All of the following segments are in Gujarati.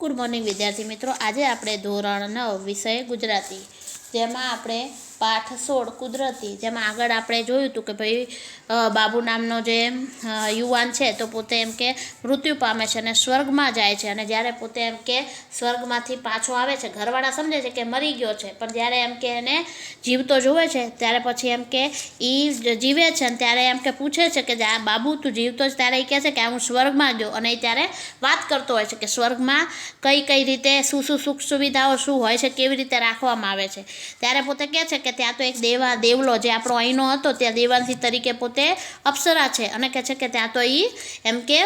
ગુડ મોર્નિંગ વિદ્યાર્થી મિત્રો. આજે આપણે ધોરણ નવ વિષય ગુજરાતી જેમાં આપણે પાઠ સોળ કુદરતી, જેમાં આગળ આપણે જોયું હતું કે ભાઈ બાબુ નામનો જે યુવાન છે તો પોતે એમ કે મૃત્યુ પામે છે અને સ્વર્ગમાં જાય છે અને જ્યારે પોતે એમ કે સ્વર્ગમાંથી પાછો આવે છે, ઘરવાળા સમજે છે કે મરી ગયો છે, પણ જ્યારે એમ કે એને જીવતો જોવે છે, ત્યારે પછી એમ કે એ જીવે છે અને ત્યારે એમ કે પૂછે છે કે આ બાબુ તું જીવતો જ ત્યારે એ કહે છે કે હું સ્વર્ગમાં ગયો અને એ ત્યારે વાત કરતો હોય છે કે સ્વર્ગમાં કઈ કઈ રીતે શું શું સુખ સુવિધાઓ શું હોય છે, કેવી રીતે રાખવામાં આવે છે. ત્યારે પોતે કહે છે કે ત્યાં તો એક દેવા દેવલો જે આપણો અહીંનો હતો, ત્યાં દેવાંશી તરીકે પોતે અપ્સરા છે અને કહે છે કે ત્યાં તો એ એમ કે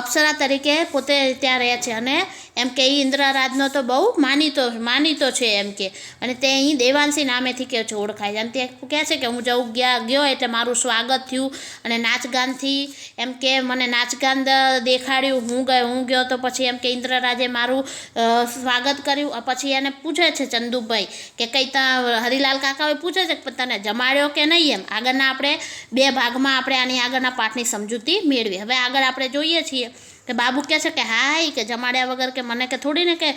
અપ્સરા તરીકે પોતે ત્યાં રહે છે અને એમ કે એ ઇન્દ્રારાજનો તો બહુ માનીતો માનીતો છે એમ કે. અને તે અહીં દેવાંશી નામેથી કે છે, ઓળખાય છે. અને તે કહે છે કે હું જવું ગયા, ગયો એટલે મારું સ્વાગત થયું અને નાચગાનથી એમ કે મને નાચગાન દેખાડ્યું. હું ગયો હું ગયો તો પછી એમ કે ઇન્દ્રરાજે મારું સ્વાગત કર્યું. પછી એને પૂછે છે ચંદુભાઈ કે કઈ ત્યાં હરિલાલ કાકાએ પૂછે છે કે તને જમાડ્યો કે નહીં એમ? આગળના આપણે બે ભાગમાં આપણે આની આગળના પાઠની સમજૂતી મેળવી. હવે આગળ આપણે જોઈએ છીએ કે બાબુ કહે છે કે હાય, કે જમાડ્યા વગર કે મને કે થોડી ને કે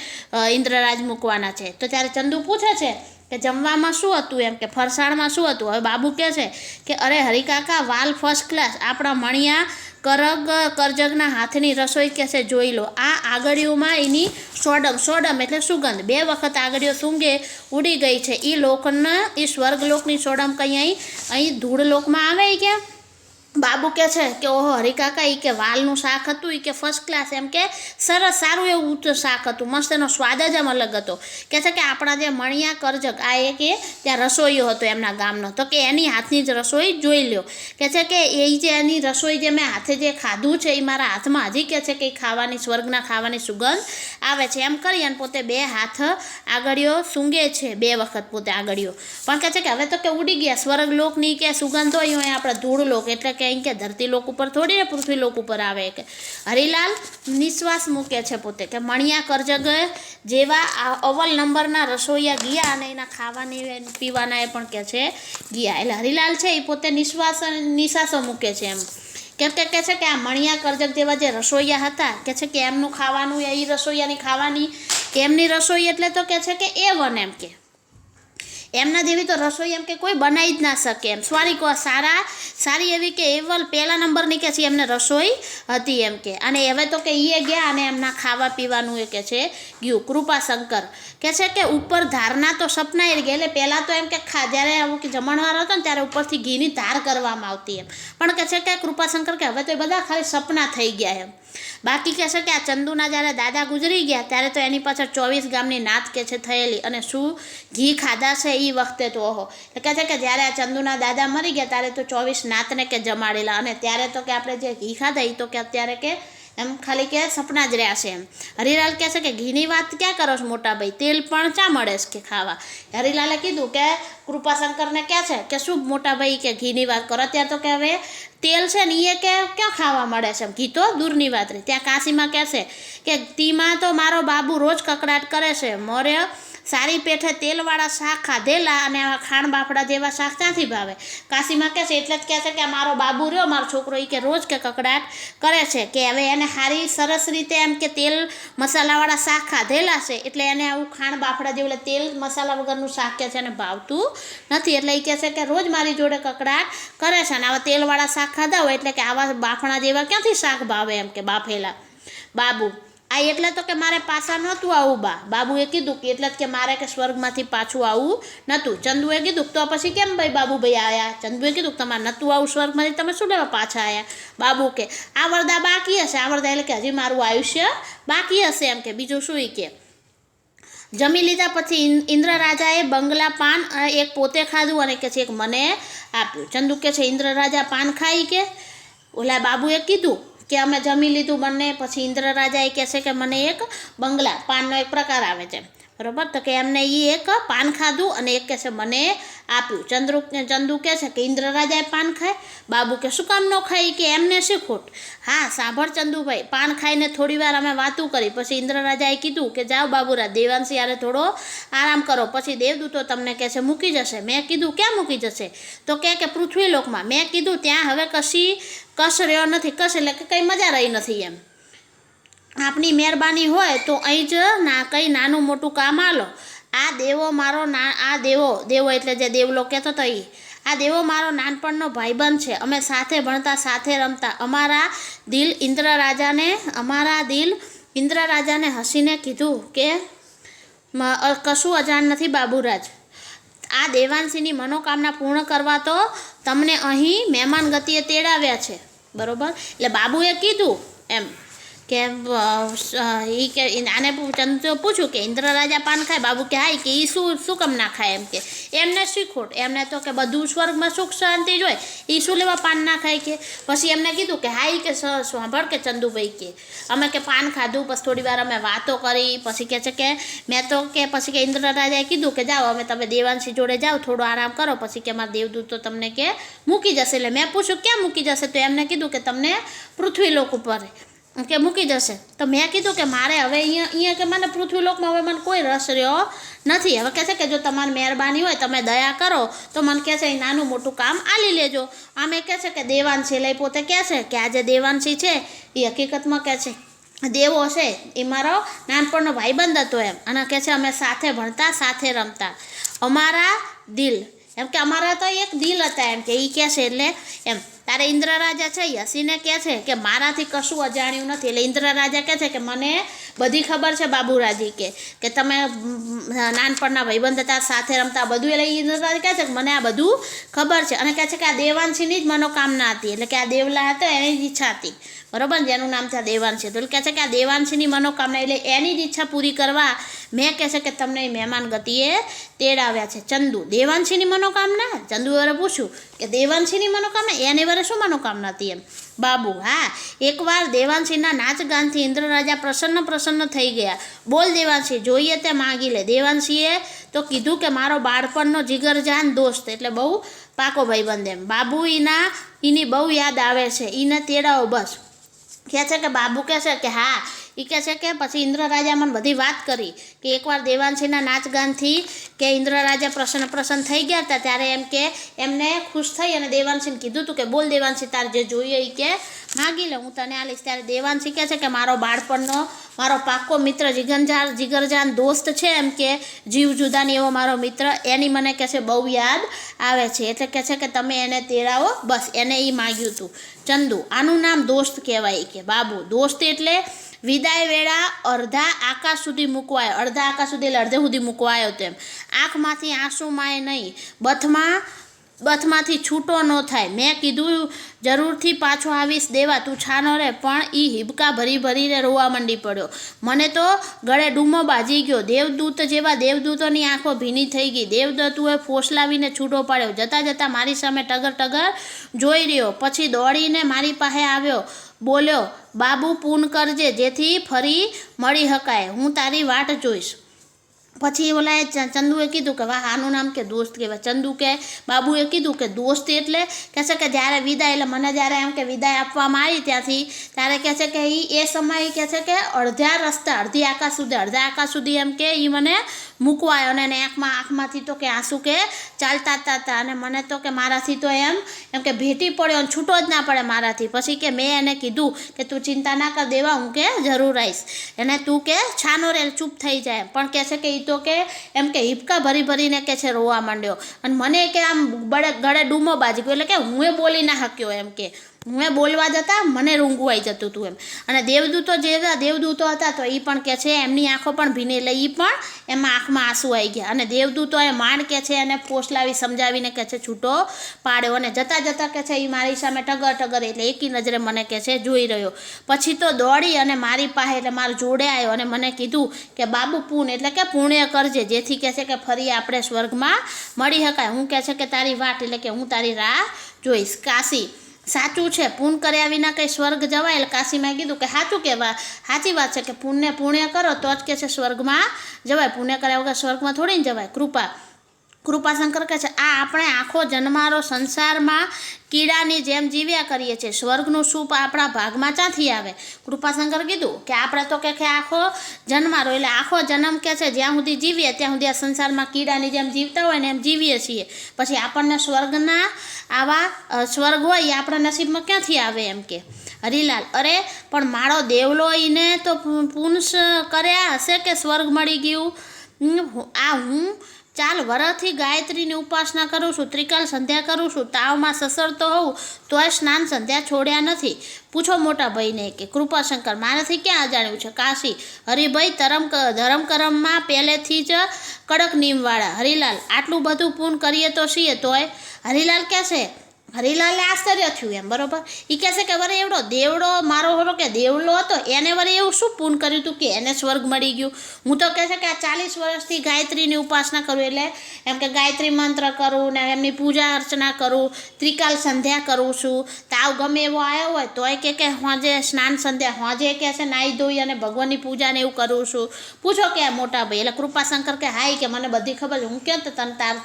ઇન્દ્રરાજ મૂકવાના છે. તો ત્યારે ચંદુ પૂછે છે કે જમવામાં શું હતું એમ? કે ફરસાણમાં શું હતું? હવે બાબુ કહે છે કે અરે હરિકાકા, વાલ ફર્સ્ટ ક્લાસ આપણા મણિયા કરગ કરજગના હાથની રસોઈ કે છે જોઈ લો. આ આગળીઓમાં એની સોડમ સોડમ એટલે સુગંધ. બે વખત આગળીઓ સૂંઘે, ઉડી ગઈ છે. એ લોકના એ સ્વર્ગલોકની સોડમ કંઈ અહીં અહીં ધૂળ લોકમાં આવે ક્યાં? બાબુ કે છે કે, ઓહો, હરિકાકા એ કે વાલનું શાક હતું એ કે ફર્સ્ટ ક્લાસ એમ કે, સરસ, સારું એવું શાક હતું, મસ્ત એનો સ્વાદ જ આમ અલગ હતો. કે છે કે, આપણા જે મણિયા કરજક, આ એક એ ત્યાં રસોઈયો હતો એમના ગામનો. તો કે, એની હાથની જ રસોઈ જોઈ લ્યો. કે છે કે, એ જે એની રસોઈ જે મેં હાથે જે ખાધું છે એ મારા હાથમાં હજી કે છે કે ખાવાની, સ્વર્ગના ખાવાની સુગંધ આવે છે. એમ કરી અને પોતે બે હાથ આગળીઓ સૂંઘે છે, બે વખત પોતે આગળીઓ. પણ કહે છે કે, હવે તો કે ઉડી ગયા સ્વર્ગ લોકની કે સુગંધ હોય આપણે ધૂળ લોક એટલે કે અહીં કે ધરતી લોક ઉપર થોડી ને પૃથ્વી લોક ઉપર આવે કે. હરિલાલ નિશ્વાસ મૂકે છે પોતે કે મણિયા કરજગ જેવા અવલ નંબરના રસોઈયા ગયા અને એના ખાવાની પીવાના એ પણ કે છે ગયા. એટલે હરિલાલ છે એ પોતે નિશ્વાસ નિશાસો મૂકે છે એમ. કેમ કે કહે છે કે આ મણિયા કરજક જેવા જે રસોઈયા હતા, કે છે કે એમનું ખાવાનું એ રસોઈયાની ખાવાની એમની રસોઈ એટલે તો કે છે કે એ વન એમ કે. એમના જેવી તો રસોઈ એમ કે કોઈ બનાવી જ ના શકે એમ. સોરી, કહો, સારા, સારી એવી કે એવલ પહેલા નંબરની કે છે એમને રસોઈ હતી એમ કે. અને હવે તો કે એ ગયા અને એમના ખાવા પીવાનું એ કે છે ગયું. કૃપાશંકર. કે છે કે ઉપર ધારના તો સપના એ એટલે પહેલાં તો એમ કે ખા, જ્યારે અમુક જમણવાર હતો ને ત્યારે ઉપરથી ઘીની ધાર કરવામાં આવતી એમ. પણ કે છે કે કૃપાશંકર કે હવે તો એ બધા ખાલી સપના થઈ ગયા એમ. બાકી કહે છે કે આ ચંદુના જ્યારે દાદા ગુજરી ગયા ત્યારે તો એની પાછળ ચોવીસ ગામની નાત કે છે થયેલી અને શું ઘી ખાધા છે એ વખતે તો ઓહો. એટલે કહે છે કે જ્યારે આ ચંદુના દાદા મરી ગયા ત્યારે તો ચોવીસ નાતને કે જમાડેલા અને ત્યારે તો કે આપણે જે ઘી ખાધા એ તો કે અત્યારે કે એમ ખાલી કે સપના જ રહ્યા છે એમ. હરિલાલ કહે છે કે, ઘીની વાત ક્યાં કરો છો મોટા ભાઈ? તેલ પણ ચા મળે છે કે ખાવા? હરિલાલે કીધું કે, કૃપાશંકરને કહે છે કે, શું મોટા ભાઈ કે ઘીની વાત કરો? ત્યાં તો કે હવે તેલ છે ને એ કે ક્યાં ખાવા મળે છે ઘી તો દૂરની વાત રહી. ત્યાં કાશીમાં કહેશે કે, તીમાં તો મારો બાબુ રોજ કકડાટ કરે છે. મોરે સારી પેઠે તેલવાળા શાક ખાધેલા અને આવા ખાણ બાફડા જેવા શાક ક્યાંથી ભાવે. કાશીમાં કહે છે, એટલે જ કહે છે કે મારો બાબુ રહ્યો, મારો છોકરો એ કે રોજ કે કકડાટ કરે છે કે હવે એને સારી સરસ રીતે એમ કે તેલ મસાલાવાળા શાક ખાધેલા છે, એટલે એને આવું ખાણ બાફડા જેવું તેલ મસાલા વગરનું શાક કે છે એને ભાવતું નથી. એટલે એ કહે છે કે રોજ મારી જોડે કકડાટ કરે છે અને આવા તેલવાળા શાક ખાધા હોય એટલે કે આવા બાફણા જેવા ક્યાંથી શાક ભાવે એમ કે બાફેલા બાબુ. આ એટલે તો કે મારે પાછા નહોતું આવું બા. બાબુએ કીધું કે એટલે જ કે મારે કે સ્વર્ગમાંથી પાછું આવું નહોતું. ચંદુએ કીધું તો પછી કેમ ભાઈ બાબુભાઈ આવ્યા ચંદુએ કીધું કે તમારે નહોતું આવું સ્વર્ગમાંથી તમે શું લેવા પાછા આવ્યા બાબુ કે આ વરદા બાકી હશે. આ વરદા એટલે કે હજી મારું આયુષ્ય બાકી હશે એમ કે. બીજું શું ઈ કે? જમી લીધા પછી ઇન- ઇન્દ્ર રાજાએ બંગલા પાન અ, એક પોતે ખાધું અને કે છે એક મને આપ્યું. ચંદુ કે છે ઇન્દ્ર રાજા પાન ખાઈ કે? ઓલા બાબુએ કીધું કે અમે જમી લીધું બંને, પછી ઇન્દ્ર રાજા એ કહેશે કે મને એક બંગલા, પાનનો એક પ્રકાર આવે છે. બરોબર? તો કે એમને એ એક પાન ખાધું અને એક કહે છે મને આપ્યું ચંદ્રુ ચંદુ કહે છે કે ઇન્દ્રરાજાએ પાન ખાય. બાબુ કે શું કામ ન ખાય? કે એમને શું ખોટ. હા, સાંભળ ચંદુભાઈ, પાન ખાઈને થોડી વાર અમે વાતું કરી. પછી ઇન્દ્રરાજાએ કીધું કે, જાઓ બાબુરા દેવાંશી યારે થોડો આરામ કરો. પછી દેવદૂતો તમને કહે છે, મૂકી જશે. મેં કીધું, ક્યાં મૂકી જશે? તો કહે કે, પૃથ્વીલોકમાં. મેં કીધું, ત્યાં હવે કશી, કશ રહ્યો નથી. કશ એટલે કે કંઈ મજા રહી નથી એમ. આપની મહેરબાની હોય તો અહીં જ ના, કંઈ નાનું મોટું કામ આલો. આ દેવો મારો ના, આ દેવો દેવો એટલે જે દેવલો કહેતો હતો એ આ દેવો મારો નાનપણનો ભાઈબંધ છે. અમે સાથે ભણતા, સાથે રમતા. અમારા દિલ ઇન્દ્ર રાજાને અમારા દિલ ઇન્દ્ર રાજાને હસીને કીધું કે કશું અજાણ નથી બાબુરાજ. આ દેવાંશીની મનોકામના પૂર્ણ કરવા તો તમને અહીં મહેમાન ગતિએ તેડાવ્યા છે. બરોબર? એટલે બાબુએ કીધું એમ. કે એ કે આને ચંદ્ર પૂછ્યું કે ઇન્દ્ર રાજા પાન ખાય? બાબુ કે હા કે એ શું શું કમ ના ખાય એમ કે. એમને શી એમને તો કે બધું સ્વર્ગમાં સુખ શાંતિ જોઈએ હોય. એ શું લેવા પાન ના ખાય કે? પછી એમને કીધું કે હા કે સાંભળ કે ચંદુભાઈ કે. અમે કે પાન ખાધું, પછી થોડી વાર અમે વાતો કરી. પછી કે છે કે, મેં તો કે પછી કે ઇન્દ્ર રાજાએ કીધું કે જાઓ, અમે તમે દેવાંશી જોડે જાઓ, થોડો આરામ કરો. પછી કે મારા દેવદૂત તો તમને કે મૂકી જશે. એટલે મેં પૂછ્યું ક્યાં મૂકી જશે? તો એમને કીધું કે, તમને પૃથ્વી લોક ઉપર કે મૂકી જશે. તો મેં કીધું કે મારે હવે અહીંયા અહીંયા કે મને પૃથ્વીલોકમાં હવે મને કોઈ રસ રહ્યો નથી. હવે કહે છે કે જો તમારી મહેરબાની હોય, તમે દયા કરો, તો મને કહે છે "એ નાનું મોટું કામ આલી લેજો. આમે કહે છે કે દેવાંશી લઈ પોતે કહે છે કે આજે દેવાંશી છે. એ હકીકતમાં કહે છે, દેવો છે, એ મારો નાનપણનો ભાઈબંધ હતો એમ. અને કહે છે, અમે સાથે ભણતા, સાથે રમતા. અમારા દિલ એમ કે અમારા તો એક દિલ હતા એમ કે એ કહે છે એટલે એમ તારે ઇન્દ્ર રાજા છે યશીને કહે છે કે મારાથી કશું અજાણ્યું નથી. એટલે ઇન્દ્ર રાજા કહે છે કે મને બધી ખબર છે બાબુરાજી કે કે તમે નાનપણના ભાઈબંધ હતા, સાથે રમતા બધું. એટલે ઈ ઇન્દ્ર રાજા કહે છે કે મને આ બધું ખબર છે. અને કહે છે કે આ દેવાંશીની જ મનોકામના હતી. એટલે કે આ દેવલા હતા, એની જ ઈચ્છા હતી. બરોબર ને? જેનું નામ છે આ દેવાંશી તો કહે છે કે આ દેવાંશીની મનોકામના એટલે એની જ ઈચ્છા પૂરી કરવા મેં કહે છે કે તમને મહેમાન ગતિએ તેડાવ્યા છે. ચંદુ, દેવાંશીની મનોકામના? ચંદુ વારે પૂછ્યું કે દેવાંશીની મનોકામના? એની વરે શું મનોકામના હતી એમ? બાબુ, હા, એકવાર દેવાંશીના નાચ ગાનથી ઇન્દ્ર રાજા પ્રસન્ન પ્રસન્ન થઈ ગયા. બોલ દેવાંશી, જોઈએ તે માગી લે. દેવાંશીએ તો કીધું કે મારો બાળપણનો જીગરજાન દોસ્ત એટલે બહુ પાકો ભાઈબંધ એમ. બાબુ એના એની બહુ યાદ આવે છે. એને તેડાવો બસ. કહે છે કે બાબુ કહે છે કે હા એ કહે છે કે પછી ઇન્દ્ર રાજા મને બધી વાત કરી કે એકવાર દેવાંશીના નાચગાનથી કે ઇન્દ્ર રાજા પ્રસન્ન પ્રસન્ન થઈ ગયા હતા ત્યારે એમ કે એમને ખુશ થઈ અને દેવાંશીને કીધું હતું કે બોલ દેવાંશી, તારે જે જોઈએ એ કે માગી લે. હું તને આલીશ ત્યારે દેવાંશી કહે છે કે મારો બાળપણનો, મારો પાક્કો મિત્ર જીગનજાર જીગરજાન દોસ્ત છે એમ કે જીવ જુદાની એવો મારો મિત્ર. એની મને કહે છે, બહુ યાદ આવે છે. એટલે કહે છે કે, તમે એને તેડાવો. બસ, એને એ માગ્યું હતું ચંદુ, આનું નામ દોસ્ત કહેવાય કે. બાબુ, દોસ્ત એટલે વિદાય વેળા અડધા આકાશ સુધી મૂકવાય. અડધા આકાશ સુધી એટલે અડધે સુધી મૂકવાયો તેમ. આંખમાંથી આંસુ માય નહીં. બથમાં બથમાંથી છૂટો ન થાય. મેં કીધું, જરૂરથી પાછો આવીશ, દેવા, તું છાનો રે પણ એ હિબકા ભરી ભરીને રોવા માંડી પડ્યો. મને તો ગળે ડૂમો બાજી ગયો. દેવદૂત જેવા દેવદૂતોની આંખો ભીની થઈ ગઈ. દેવદૂતુએ ફોસલાવીને છૂટો પાડ્યો. જતાં જતાં મારી સામે ટગર ટગર જોઈ રહ્યો. પછી દોડીને મારી પાસે આવ્યો. બોલ્યો, બાબુ, પૂન કરજે, જેથી ફરી મળી શકાય હું તારી વાટ જોઈશ. પછી ઓલાએ ચ- ચંદુએ કીધું કે, વાહ, આનું નામ કે દોસ્ત કહેવાય. ચંદુ કે, બાબુએ કીધું કે દોસ્ત એટલે કહે છે કે જ્યારે વિદાય, એટલે મને જ્યારે એમ કે વિદાય આપવામાં આવી ત્યાંથી, ત્યારે કહે છે કે એ એ સમયે કહે છે કે અડધા રસ્તા, અડધી આકાશ સુધી, અડધા આકાશ સુધી એમ કે એ મને મૂકવા આવ્યો અને એને આંખમાં, આંખમાંથી તો કે આંસુ કે ચાલતા હતા હતા અને મને તો કે મારાથી તો એમ એમ કે ભેટી પડ્યો અને છૂટો જ ના પડે મારાથી. પછી કે મેં એને કીધું કે, તું ચિંતા ના કર દેવા, હું કે જરૂર આવીશ. એને તું કે, છાનો રે ચૂપ થઈ જાય. પણ કહે છે કે એ તો કે એમ કે હિપકા ભરી ભરીને કે છે રોવા માંડ્યો. અને મને કે આમ બળે ગળે ડૂમો બાજી ગયો. એટલે કે હું એ બોલી ના શક્યો એમ કે. હું એ બોલવા જતા મને રૂંઘવાઈ જતું હતું એમ. અને દેવદૂતો જે દેવદૂતો હતા તો એ પણ કે છે, એમની આંખો પણ ભીની એટલે એ પણ એમાં આંખમાં આંસુ આવી ગયા. અને દેવદૂતો એ માંડ કે છે એને પોસલાવી સમજાવીને કે છે, છૂટો પાડ્યો. અને જતાં જતાં કે છે એ મારી સામે ટગર ટગર એટલે એકી નજરે મને કે છે, જોઈ રહ્યો. પછી તો દોડી અને મારી પાસે એટલે મારા જોડે આવ્યો અને મને કીધું કે, બાબુ, પૂન એટલે કે પુણ્ય કરજે, જેથી કહે છે કે ફરી આપણે સ્વર્ગમાં મળી શકાય હું કહે છે કે, તારી વાટ એટલે કે હું તારી રાહ જોઈશ. કાશી સાચું છે. પૂન કર્યા વિના કંઈ સ્વર્ગ જવાય? એટલે કાશીમાં કીધું કે સાચું કહેવા. સાચી વાત છે કે પુણ્ય પુણ્ય કરો તો જ કે છે સ્વર્ગમાં જવાય. પુણ્ય કર્યા વગર સ્વર્ગમાં થોડી જવાય. કૃપા. કૃપાશંકર કહે છે આપણે આખો જન્મારો સંસારમાં કીડાની જેમ જીવ્યા કરીએ છીએ. સ્વર્ગનું સૂપ આપણા ભાગમાં ક્યાંથી આવે? કૃપાશંકર કીધું કે આપણે તો કે આખો જન્મારો, એટલે આખો જન્મ કે છે જ્યાં સુધી જીવીએ ત્યાં સુધી આ સંસારમાં કીડાની જેમ જીવતા હોય ને એમ જીવીએ છીએ. પછી આપણને સ્વર્ગના આવા સ્વર્ગ હોય એ આપણા નસીબમાં ક્યાંથી આવે એમ કે? હરિલાલ, અરે, પણ મારો દેવલો એને તો પુંસ કર્યા હશે કે સ્વર્ગ મળી ગયું? આ હું ચાલ વરથી ગાયત્રીની ઉપાસના કરું છું, ત્રિકાલ સંધ્યા કરું છું, તાવમાં સસરતો હોઉં, તોય સ્નાન સંધ્યા છોડ્યા નથી. પૂછો મોટા ભાઈને કે કૃપાશંકર, મારાથી ક્યાં અજાણ્યું છે? કાશી, હરિભાઈ ધરમ ધરમ કરમમાં પહેલેથી જ કડક નીમવાળા હરિલાલ, આટલું બધું પૂન કરીએ તો છીએ તોય? હરિલાલ કહેશે હરિલાલને આશ્ચર્ય થયું એમ, બરોબર? એ કહેશે કે, વરે એવડો દેવડો, મારો હરો કે દેવલો હતો, એને વરે એવું શું પૂન કર્યું હતું કે એને સ્વર્ગ મળી ગયું? હું તો કહે છે કે આ ચાલીસ વર્ષથી ગાયત્રીની ઉપાસના કરું, એટલે એમ કે ગાયત્રી મંત્ર કરું ને એમની પૂજા અર્ચના કરું, ત્રિકાલ સંધ્યા કરું છું. તાવ ગમે એવો આવ્યો હોય તોય કે કે હોજે, સ્નાન સંધ્યા હોજે કહે છે, નાહી ધોઈ અને ભગવાનની પૂજા ને એવું કરું છું. પૂછો કે મોટા ભાઈ, એટલે કૃપાશંકર કે હાય કે મને બધી ખબર છે, હું તો તને તાર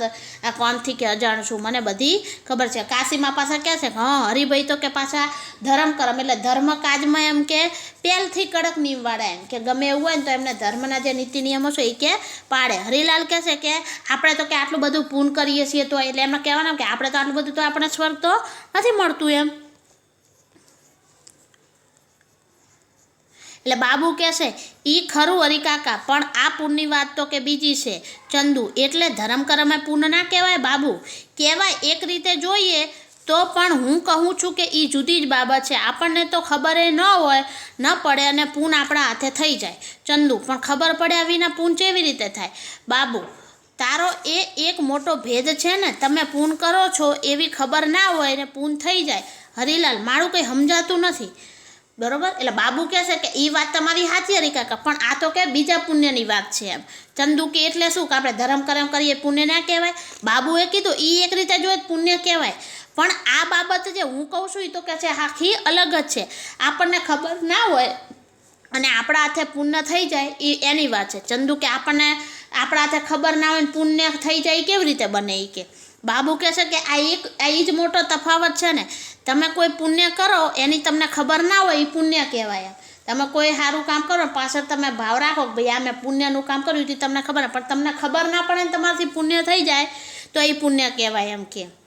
આ કોમથી કે અજાણ છું? મને બધી ખબર છે. કાશીમાં પાછા કહે છે? હા, હરિભાઈ તો કે પાછા ધર્મ કરમ. એટલે ધર્મ કાજમાં એમ કે પહેલથી કડક નિયમવાળા એમ કે ગમે એવું હોય ને તો એમને ધર્મના જે નીતિ નિયમો છે એ કે પાડે. હરિલાલ કહે છે કે આપણે તો કે આટલું બધું પૂન કરીએ છીએ તો એટલે એમને કહેવાનું કે આપણે તો આટલું બધું તો આપણે સ્વર્ગ તો નથી મળતું એમ. એટલે બાબુ કહેશે એ ખરું હરિકાકા પણ આ પૂનની વાત તો કે બીજી છે. ચંદુ, એટલે ધર્મ કરમે પૂન ના કહેવાય બાબુ? કહેવાય એક રીતે જોઈએ તો પણ હું કહું છું કે એ જુદી જ બાબત છે. આપણને તો ખબર એ ન હોય, ન પડે અને પૂન આપણા હાથે થઈ જાય. ચંદુ, પણ ખબર પડ્યા વિના પૂન કેવી રીતે થાય? બાબુ, તારો એ એક મોટો ભેદ છે ને, તમે પૂન કરો છો એવી ખબર ના હોય ને પૂન થઈ જાય. હરિલાલ, મારું કંઈ સમજાતું નથી. બરોબર? એટલે બાબુ કહેશે કે એ વાત તમારી સાચી હરી કાકા, પણ આ તો કે બીજા પુણ્યની વાત છે એમ. ચંદુ કે એટલે શું કે આપણે ધર્મ કરમ કરીએ પુણ્ય ના કહેવાય? બાબુએ કીધું એ એક રીતે જોઈએ પુણ્ય કહેવાય. પણ આ બાબત જે હું કહું છું એ તો કે છે આખી અલગ જ છે. આપણને ખબર ના હોય અને આપણા હાથે પુણ્ય થઈ જાય એ એની વાત છે. ચંદુ કે આપણને આપણા હાથે ખબર ના હોય ને પુણ્ય થઈ જાય કેવી રીતે બને એ કે? બાબુ કહેશે કે આ એક આ જ મોટો તફાવત છે ને. તમે કોઈ પુણ્ય કરો એની તમને ખબર ના હોય એ પુણ્ય કહેવાય. તમે કોઈ સારું કામ કરો પાછળ તમે ભાવ રાખો કે ભાઈ આ મેં પુણ્યનું કામ કર્યું એ તમને ખબર પણ તમને ખબર ના પડે ને તમારાથી પુણ્ય થઈ જાય તો એ પુણ્ય કહેવાય એમ કે.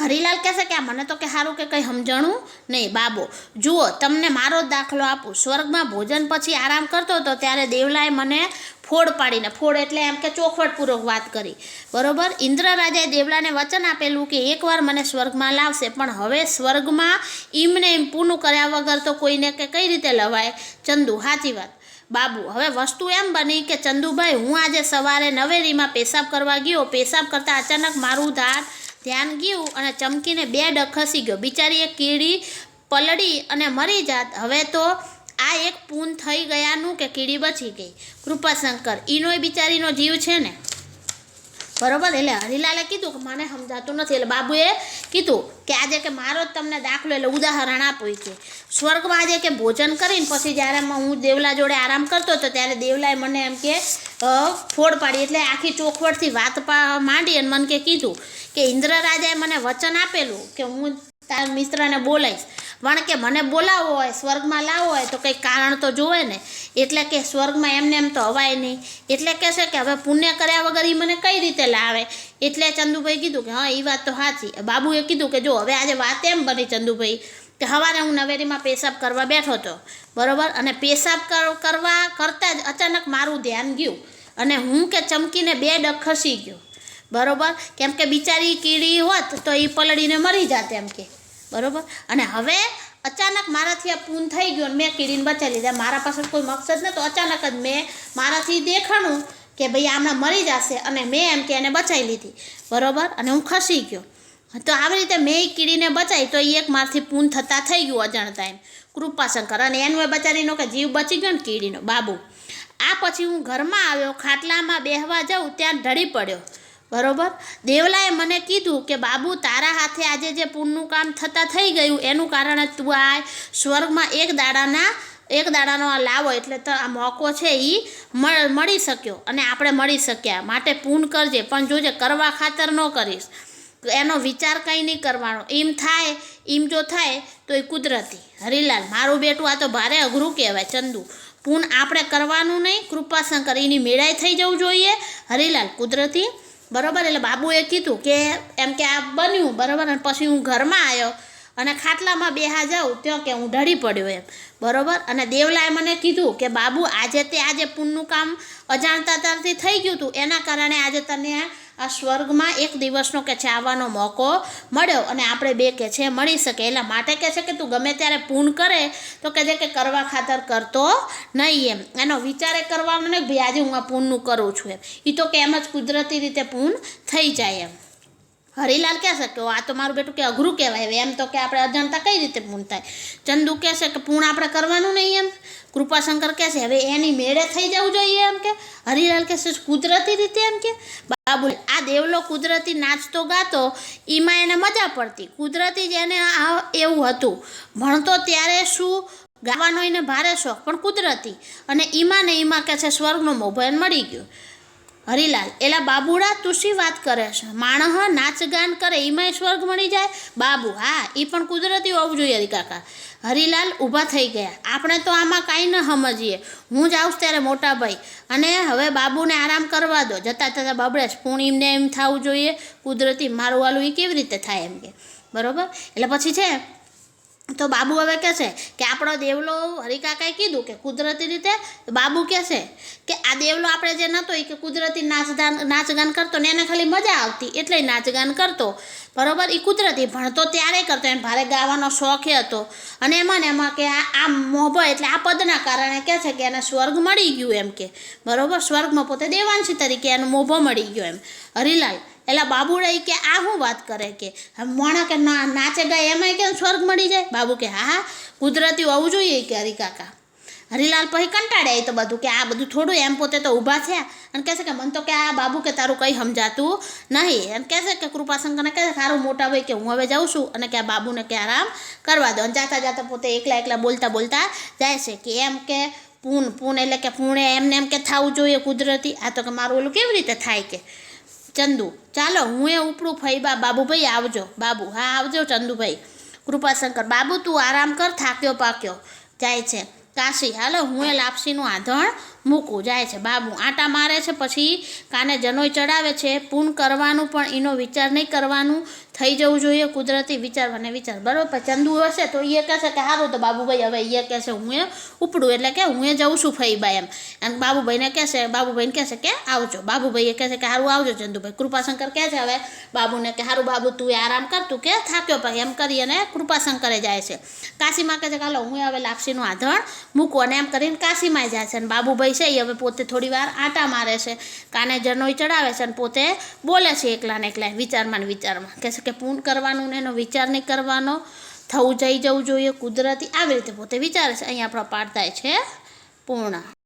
હરિલાલ કહેશે કે, આ મને તો કે સારું કે કંઈ સમજણું નહીં. બાબો, જુઓ, તમને મારો જ દાખલો આપું. સ્વર્ગમાં ભોજન પછી આરામ કરતો હતો ત્યારે દેવલાએ મને ફોડ પાડીને, ફોડ એટલે એમ કે ચોખવટપૂર્વક વાત કરી. બરોબર? ઇન્દ્રરાજાએ દેવલાને વચન આપેલું કે, એકવાર મને સ્વર્ગમાં લાવશે, પણ હવે સ્વર્ગમાં ઈમને એમ પૂનું કર્યા વગર તો કોઈને કે કઈ રીતે લવાય? ચંદુ, સાચી વાત. બાબુ, હવે વસ્તુ એમ બની કે, ચંદુભાઈ, હું આજે સવારે નવેરીમાં પેશાબ કરવા ગયો. પેશાબ કરતાં અચાનક મારું ધાર ધ્યાન ગયું અને ચમકીને બે ડખસી ખસી ગયો. બિચારી એ કીડી પલળી અને મરી જાત. હવે તો આ એક પૂન થઈ ગયાનું કે કીડી બચી ગઈ? કૃપાશંકર, ઈનોય બિચારીનો જીવ છે ને? બરોબર? એટલે હરિલાલે કીધું કે મને સમજાતું નથી. એટલે બાબુએ કીધું કે આજે કે મારો જ તમને દાખલો, એટલે ઉદાહરણ આપું કે સ્વર્ગમાં આજે કે ભોજન કરીને પછી જ્યારે હું દેવલા જોડે આરામ કરતો હતો, ત્યારે દેવલાએ મને એમ કે ફોડ પાડી એટલે આખી ચોખવટથી વાત માંડી અને મને કે કીધું કે ઇન્દ્ર રાજાએ મને વચન આપેલું કે હું તારા મિત્રને બોલાવીશ પણ કે મને બોલાવવો હોય, સ્વર્ગમાં લાવવો હોય, તો કંઈક કારણ તો જોવે ને. એટલે કે સ્વર્ગમાં એમને એમ તો હવાય નહીં. એટલે કહેશે કે હવે પુણ્ય કર્યા વગર એ મને કઈ રીતે લાવે? એટલે ચંદુભાઈ કીધું કે, હા એ વાત તો સાચી બાબુએ કીધું કે, જો, હવે આજે વાત એમ બની ચંદુભાઈ, કે સવારે હું નવેરીમાં પેશાબ કરવા બેઠો હતો બરોબર? અને પેશાબ કર- કરવા કરતાં જ અચાનક મારું ધ્યાન ગયું. અને હું કે ચમકીને બે ડગ ખસી ગયો. બરાબર? કેમ કે બિચારી કીડી હોત તો એ પલળીને મરી જાત એમ કે. બરોબર? અને હવે અચાનક મારાથી આ પૂન થઈ ગયું મેં કીડીને બચાવી લીધા. મારા પાસે કોઈ મકસદ નહોતો. અચાનક જ મેં મારાથી દેખાણું કે ભાઈ આમણાં મરી જશે અને મેં એમ કે એને બચાવી લીધી. બરોબર? અને હું ખસી ગયો. તો આવી રીતે મેં એ કીડીને બચાવી તો એ એક મારથી પૂન થતાં થઈ ગયું અજાણતા એમ કૃપાશંકર. અને એનું બચારીનો કે જીવ બચી ગયો ને કીડીનો. બાબુ. આ પછી હું ઘરમાં આવ્યો, ખાટલામાં બેહવા જાઉં, ત્યાં ઢળી પડ્યો. બરોબર? દેવલાએ મને કીધું કે, બાબુ, તારા હાથે આજે જે પૂનનું કામ થતાં થઈ ગયું, એનું કારણે તું આ સ્વર્ગમાં એક દાડાના, એક દાડાનો આ લાવો એટલે તો આ મોકો છે એ મળી શક્યો અને આપણે મળી શક્યા. માટે પૂન કરજે, પણ જોજે, કરવા ખાતર ન કરીશ. એનો વિચાર કંઈ નહીં કરવાનો. એમ થાય એમ જો થાય તો એ કુદરતી. હરિલાલ, મારું બેટું આ તો ભારે અઘરું કહેવાય, ચંદુ. પૂન આપણે કરવાનું નહીં, કૃપાશંકર, એની મેળાઈ થઈ જવું જોઈએ. હરિલાલ, કુદરતી બરોબર? એટલે બાબુએ કીધું કે એમ કે આ બન્યું, બરોબર? અને પછી હું ઘરમાં આવ્યો અને ખાટલામાં બેહા જાઉં, ત્યાં કે હું ઢળી પડ્યો એમ. બરોબર? અને દેવલાએ મને કીધું કે બાબુ, આજે તે આજે પૂનનું કામ અજાણતા તારથી થઈ ગયું હતું. એના કારણે આજે તને આ સ્વર્ગમાં એક દિવસનો કે છે આવવાનો મોકો મળ્યો અને આપણે બે કે છે મળી શકે એટલા માટે કે છે કે તું ગમે ત્યારે પૂન કરે તો કે છે કે કરવા ખાતર કરતો નહીં એમ. એનો વિચાર કરવાનો નહીં, ભાઈ આજે હું આ પૂનનું કરું છું એમ. એ તો કે એમ જ કુદરતી રીતે પૂન થઈ જાય એમ. હરિલાલ કહેશે કે આ તો મારું બેટું કે અઘરું કહેવાય એમ તો કે આપણે અજાણતા કઈ રીતે પૂર્ણ થાય? ચંદુ કહેશે કે પૂર્ણ આપણે કરવાનું નહીં એમ. કૃપાશંકર કહે છે, હવે એની મેળે થઈ જવું જોઈએ એમ કે? હરિલાલ કહેશે કુદરતી રીતે એમ કે? બાબુ આ દેવલો કુદરતી નાચતો ગાતો એમાં એને મજા પડતી. કુદરતી જ એને આ એવું હતું. ભણતો ત્યારે શું? ગાવાનો એને ભારે શોખ, પણ કુદરતી. અને ઈમાં ને ઈમાં કહે છે, સ્વર્ગનો મોબાઈલ મળી ગયો. હરિલાલ, એલા બાબુડા તું શી વાત કરે છે. માણહ નાચ ગાન કરે, એમાંય સ્વર્ગ મળી જાય? બાબુ, હા એ પણ કુદરતી હોવું જોઈએ કાકા. હરિલાલ ઊભા થઈ ગયા. આપણે તો આમાં કાંઈ ન સમજીએ. હું જ આવું ત્યારે મોટા ભાઈ. અને હવે બાબુને આરામ કરવા દો. જતાં જતાં બબડે એમને એમ થવું જોઈએ. કુદરતી મારું વાલું એ કેવી રીતે થાય એમ કે. બરોબર? એટલે પછી છે તો બાબુ હવે કહે છે કે આપણો દેવલો હરિકાકાએ કીધું કે કુદરતી રીતે બાબુ કહે છે કે આ દેવલો આપણે જે નહોતો એ કે કુદરતી નાચગાન નાચગાન કરતો ને એને ખાલી મજા આવતી, એટલે નાચગાન કરતો. બરોબર? એ કુદરતી ભણતો ત્યારે કરતો, એને ભારે ગાવાનો શોખ હતો. અને એમાં ને એમાં કે આ આ મોભો એટલે આ પદના કારણે કહે છે કે એને સ્વર્ગ મળી ગયું એમ કે. બરોબર? સ્વર્ગમાં પોતે દેવાંશી તરીકે એનો મોભો મળી ગયો એમ. હરિલાલ એટલે બાબુડા કે, આ શું વાત કરે કે? મોણા કે, ના, નાચે ગાય, એમાંય કે સ્વર્ગ મળી જાય? બાબુ કે, હા હા કુદરતી હોવું જોઈએ કે, હરિકાકા. હરિલાલ પછી કંટાળ્યા તો બધું કે, આ બધું થોડું એમ પોતે તો ઊભા થયા. અને કહે છે કે, મને તો કે, આ બાબુ કે, તારું કંઈ સમજાતું નહીં. એમ કહેશે કે, કૃપાશંકરને કહે તારું મોટા ભાઈ, કે હું હવે જાઉં છું. અને કે, આ બાબુને કે, આરામ કરવા દો. અને જાતા જાતા પોતે એકલા એકલા બોલતા બોલતા જાય છે કે, એમ કે, પૂન પૂન એટલે કે, પૂણે એમને એમ કે, થવું જોઈએ કુદરતી. આ તો કે, મારું ઓલું કેવી રીતે થાય કે? ચંદુ. ચાલો, હું એ ઉપડું ફઈબા બાબુભાઈ આવજો. બાબુ, હા, આવજો ચંદુભાઈ. કૃપાશંકર, બાબુ, તું આરામ કર, થાક્યો પાક્યો. જાય છે. કાશી, હાલો, હું એ લાપસીનું આધણ મૂકું જાય છે. બાબુ આટા મારે છે, પછી કાને જનોઈ ચડાવે છે. પૂન કરવાનું પણ એનો વિચાર નહીં કરવાનું. થઈ જવું જોઈએ, કુદરતી વિચાર અને વિચાર. બરાબર, ચંદુ હશે તો એ કહેશે કે સારું તો બાબુભાઈ, હવે એ કહેશે હું એ ઉપડું. એટલે કે હું એ જઉં છું ફઈબાઈ એમ. અને બાબુભાઈને કહેશે બાબુભાઈને કહેશે કે આવજો. બાબુભાઈએ કહેશે કે સારું આવજો ચંદુભાઈ. કૃપાશંકર કહે છે હવે બાબુને કે સારું બાબુ તું આરામ કર, તું કે થાક્યો ભાઈ. એમ કરી અને કૃપાશંકરે જાય છે. કાશીમાં કહે છે કે હાલો, હું હવે લાપસીનું આધણ મૂકું અને એમ કરીને કાશીમાં જાય છે. અને બાબુભાઈ છે, એ હવે પોતે થોડી વાર આટા મારે છે. કાને જનોઈ ચડાવે છે અને પોતે બોલે છે એકલા ને એકલા વિચારમાં ને વિચારમાં. કહે છે કે પૂન કરવાનું ને એનો વિચાર નહીં કરવાનો, થવું જઈ જવું જોઈએ, કુદરતી આવી રીતે પોતે વિચારે છે. અહીંયા આપણો પાઠ થાય છે પૂર્ણ.